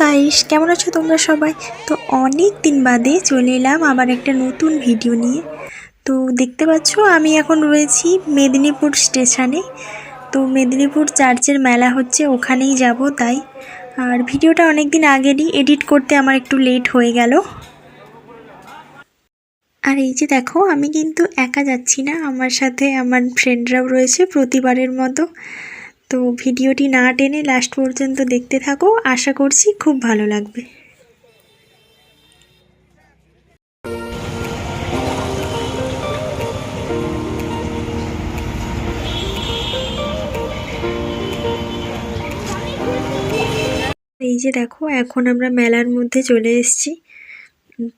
Guys, কেমন আছো তোমরা সবাই? তো অনেক দিন বাদে চলে এলাম আবার একটা নতুন ভিডিও নিয়ে। তো দেখতে পাচ্ছ, আমি এখন রয়েছি মেদিনীপুর স্টেশনে তো মেদিনীপুর চার্চের মেলা হচ্ছে, ওখানেই যাব তাই। আর ভিডিওটা অনেক দিন আগেরই এডিট করতে আমার একটু লেট হয়ে গেল। আর এই যে দেখো, আমি কিন্তু একা যাচ্ছি না, আমার সাথে আমার ফ্রেন্ডরাও রয়েছে প্রতিবারের মতো। তো ভিডিওটি না টেনে লাস্ট পর্যন্ত দেখতে থাকো। আশা করছি খুব ভালো লাগবে। এই যে দেখো, এখন আমরা মেলার মধ্যে চলে এসেছি।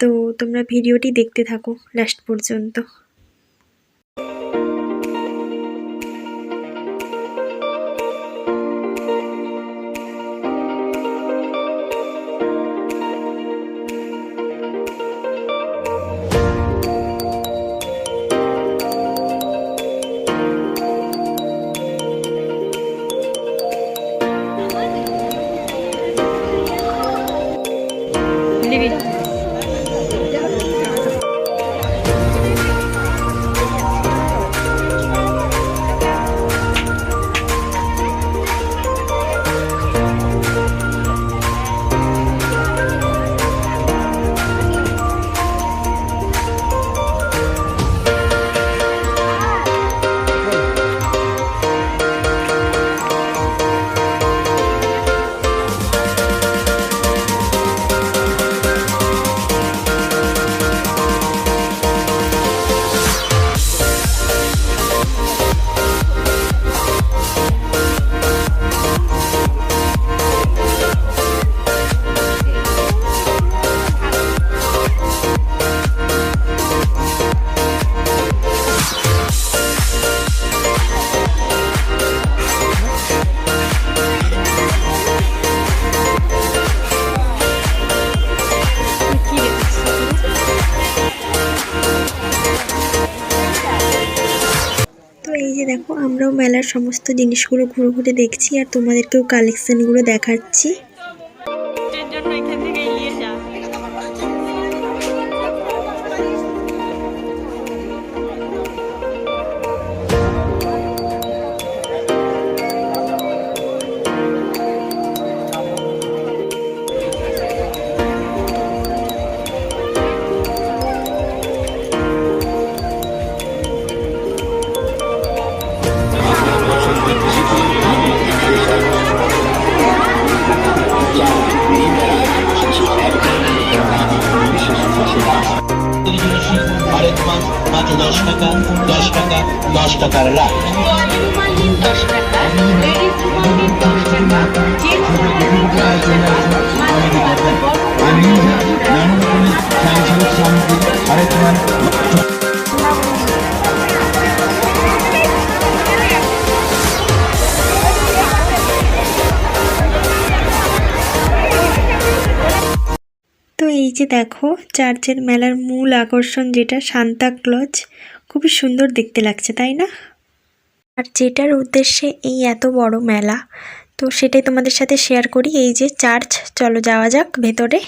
তো তোমরা ভিডিওটি দেখতে থাকো লাস্ট পর্যন্ত। আমরাও মেলার সমস্ত জিনিসগুলো ঘুরে ঘুরে দেখছি আর তোমাদেরকেও কালেকশনগুলো দেখাচ্ছি। জন্য এখান থেকে নিয়ে যা। মাত্র দশ টাকা দশ টাকা দশ টাকার লাভ যে দেখো চার্চের মেলার মূল আকর্ষণ যেটা সান্তা ক্লজ, খুবই সুন্দর দেখতে লাগছে, তাই না? আর যেটার উদ্দেশ্যে এই এত বড় মেলা, তো সেটাই তোমাদের সাথে শেয়ার করি। এই যে চার্চ, চলো যাওয়া যাক ভেতরে।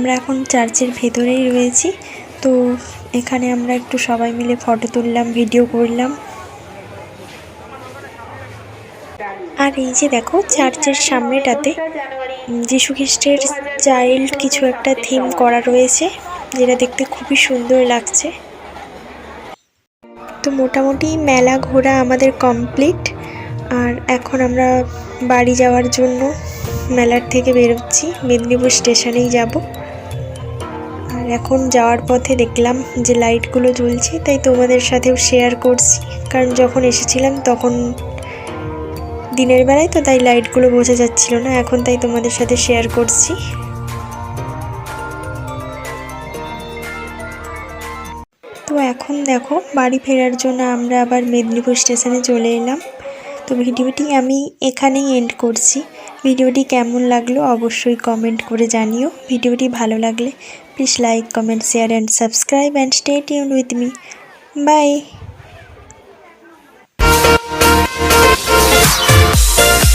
আমরা এখন চার্চের ভেতরেই রয়েছি। তো এখানে আমরা একটু সবাই মিলে ফটো তুললাম, ভিডিও করলাম। আর এই যে দেখো, চার্চের সামনেটাতে খ্রিস্টের চাইল্ড কিছু একটা থিম করা রয়েছে, যেটা দেখতে খুবই সুন্দর লাগছে। তো মোটামুটি মেলা ঘোরা আমাদের কমপ্লিট। আর এখন আমরা বাড়ি যাওয়ার জন্য মেলার থেকে বেরোচ্ছি, মেদিনীপুর স্টেশনেই যাব। এখন যাওয়ার পথে দেখলাম যে লাইটগুলো জ্বলছে, তাই তোমাদের সাথেও শেয়ার করছি। কারণ যখন এসেছিলাম তখন দিনের বেলায় তো তাই লাইটগুলো বোঝা যাচ্ছিল না, এখন তাই তোমাদের সাথে শেয়ার করছি। তো এখন দেখো, বাড়ি ফেরার জন্য আমরা আবার মেদিনীপুর স্টেশনে চলে এলাম। তো ভিডিওটি আমি এখানেই এন্ড করছি। ভিডিওটি কেমন লাগল অবশ্যই কমেন্ট করে জানিও। ভিডিওটি ভালো লাগলে please like comment share and subscribe and stay tune with me bye